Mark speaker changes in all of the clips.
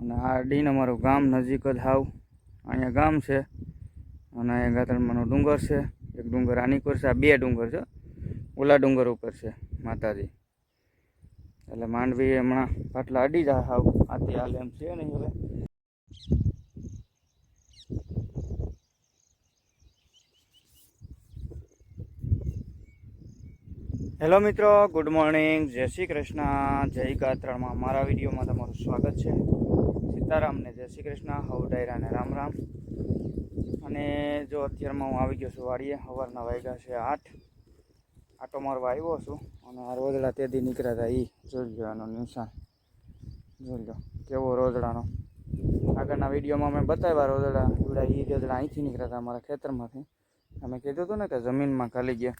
Speaker 1: અને આ ડીન અમારું ગામ નજીક જ હાવ. અહીંયા ગામ છે. અને અહીંયા ગાતળમાંનો ડુંગર છે. એક ડુંગર આની ઉપર છે. આ બે ડુંગર છે. ઓલા ડુંગર ઉપર છે માતાજી. એટલે માંડવી હમણાં પાટલા અડી જાય હાવ. આથી હાલ એમ છે નહીં હવે. હેલો મિત્રો, ગુડ મોર્નિંગ, જય શ્રી કૃષ્ણ, જય ગાત્રામાં મારા વિડીયોમાં તમારું સ્વાગત છે. સીતારામને જય શ્રી કૃષ્ણ, હવ ડાયરાને રામ રામ. અને જો અત્યારમાં હું આવી ગયો છું વાડીએ, સવારના વાગ્યા છે આઠ. આટો મારવા આવ્યો છું અને આ રોજડા તેદી નીકળ્યા હતા એ જોઈ લો એનો નિશાન. જોઈ લો કેવો રોજડાનો આગળના વિડીયોમાં મેં બતાવ્યા રોજડા જોડા એ રોજડા અહીંથી નીકળ્યા હતા અમારા ખેતરમાંથી. અમે કીધું હતું ને કે જમીનમાં ખાલી ગયા.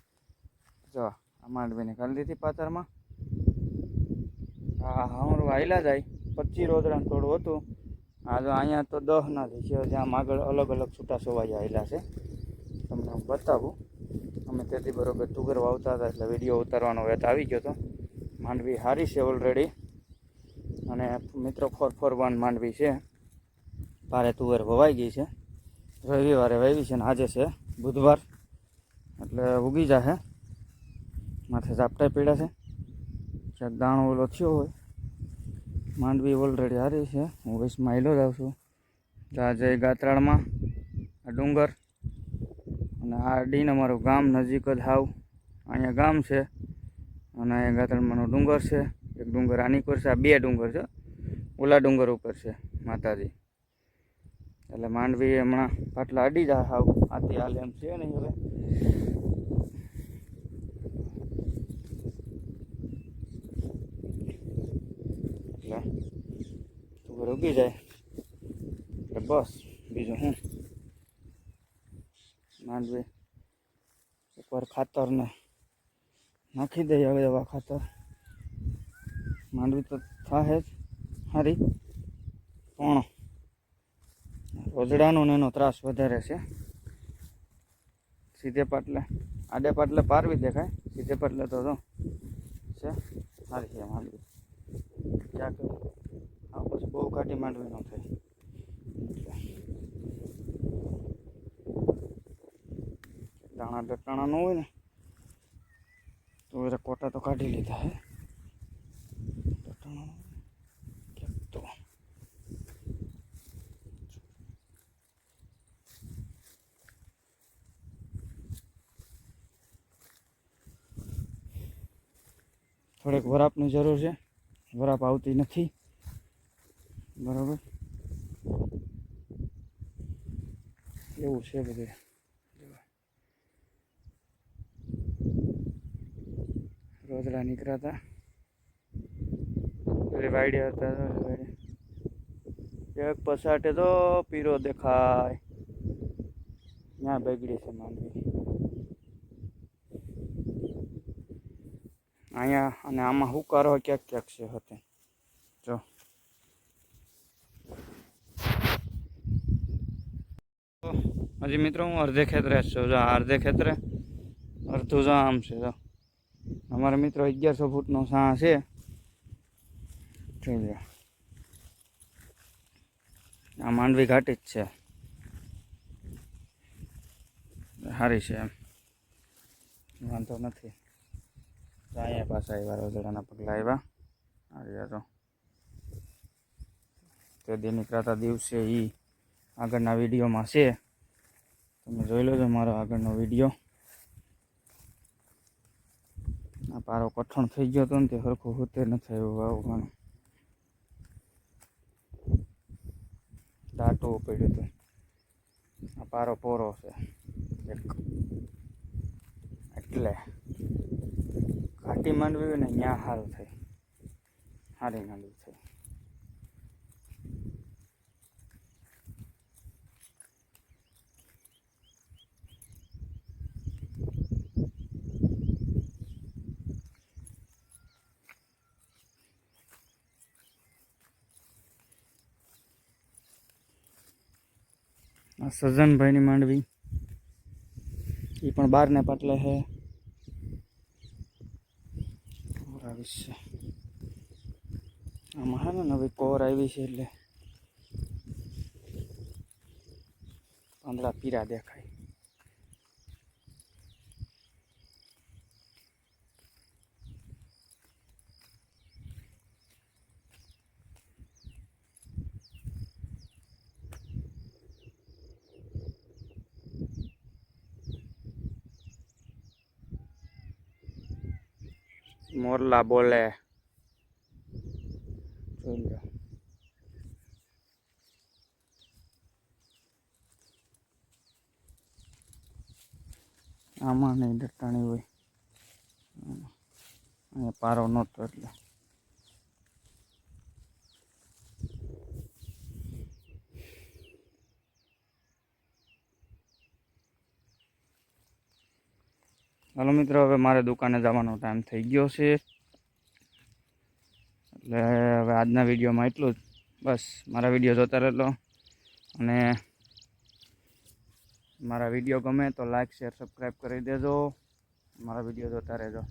Speaker 1: જો માંડવીને કરી દીધી પાતરમાં હા હા આવેલા જાય પચીસ રોજડાનું થોડું હતું. આ જો અહીંયા તો દહ ના થઈ છે. જ્યાં આગળ અલગ અલગ છૂટા સોવાઈ આવેલા છે. તમને હું બતાવું. અમે તેથી બરોબર તુગર વાવતા હતા એટલે વીડિયો ઉતારવાનો વેત આવી ગયો હતો માંડવી સારી છે ઓલરેડી અને મિત્રો ફોર ફોર વન માંડવી છે. ભારે તુવેર વવાઈ ગઈ છે. રવિવારે વાવી છે ને આજે છે. બુધવાર. એટલે ઉગી જશે માથે ઝાપટા પીડા છે. ક્યાંક દાણો ઓલો થયો હોય. માંડવી ઓલરેડી હારી છે. હું બસ માઇલો જ આવું છું. જઈ ગાત્રાળમાં. આ ડુંગર. અને આ ડીન અમારું ગામ નજીક જ હાવ. અહીંયા ગામ છે. અને અહીંયા ગાત્રાળમાંનો ડુંગર છે. એક ડુંગર આની કોર છે. આ બે ડુંગર છે. ઓલા ડુંગર ઉપર છે માતાજી. એટલે માંડવી હમણાં પાટલા અડી જાય હાવ. આથી હાલ એમ છે નહીં હવે એટલે ઉગી જાય. એટલે બસ, બીજું શું માંડવી એકવાર ખાતરને નાખી દઈએ હવે એવા ખાતર. માંડવી તો થાય જ સારી પણ રોજડાનો ને એનો ત્રાસ વધારે છે. સીધે પાટલે, આડે પાટલે પારવી દેખાય, સીધે પાટલે તો છે. સારી છે માંડવી. ક્યાં આ પછી બહુ કાઢી માંડવી ન થાય એટલે દાણા ડટાણા ન હોય ને તો એ કોટા તો કાઢી લીધા હે ડટાણા ક્યાંક તો થોડીક વરાપની જરૂર છે વરાપ આવતી નથી બરાબર? એવું છે બધું. રોજડા નીકળ્યા હતા વાડ્યા હતા. એક પસાટે તો પીરો દેખાય. ત્યાં બગડી છે માંડવી. અહીંયા અને આમાં હુકારો ક્યાંક ક્યાંક છે હતે. જો. હજી મિત્રો, હું અડધે ખેતરે જ છું. જો અડધે ખેતરે, અડધું જો આમ છે, જો. અમારા મિત્રો અગિયારસો ફૂટનો સા છે. જોઈ આ માંડવી ઘાટી જ છે. સારી છે એમ. વાંધો નથી. અહીંયા પાછા આવ્યા, રોજડાના પગલા આવ્યા. આવ્યા તો. તે દી રાતા દિવસે એ આગળના વિડીયોમાં છે. તમે જોઈ લો છો મારો આગળનો વીડિયો. આ પારો કઠણ થઈ ગયો હતો ને તે સરખું હોતે ન થયું વાવવાનું. દાટો પડ્યો હતો આ પારો પોરો છે. એક. એટલે ઘાટી માંડવી ને, ત્યાં સારું થાય. સારી માંડવી થઈ સજ્જનભાઈની માંડવી. એ પણ બારને પાટલે છે. આવી છે. આમાં હે ને નવી કોર આવી છે એટલે પાંદડા પીરા દેખાય. મોરલા બોલે જોઈ આમાં નહીં દટાણી હોય અહીંયા પારો નહોતો એટલે હાલો મિત્રો, હવે મારે દુકાને જવાનો ટાઈમ થઈ ગયો છે. એટલે હવે આજના વિડીયોમાં એટલું જ. બસ, મારા વીડિયો જોતા રહેલો. અને મારા વીડિયો ગમે તો લાઈક શેર સબસ્ક્રાઈબ કરી દેજો. મારા વીડિયો જોતા રહેજો.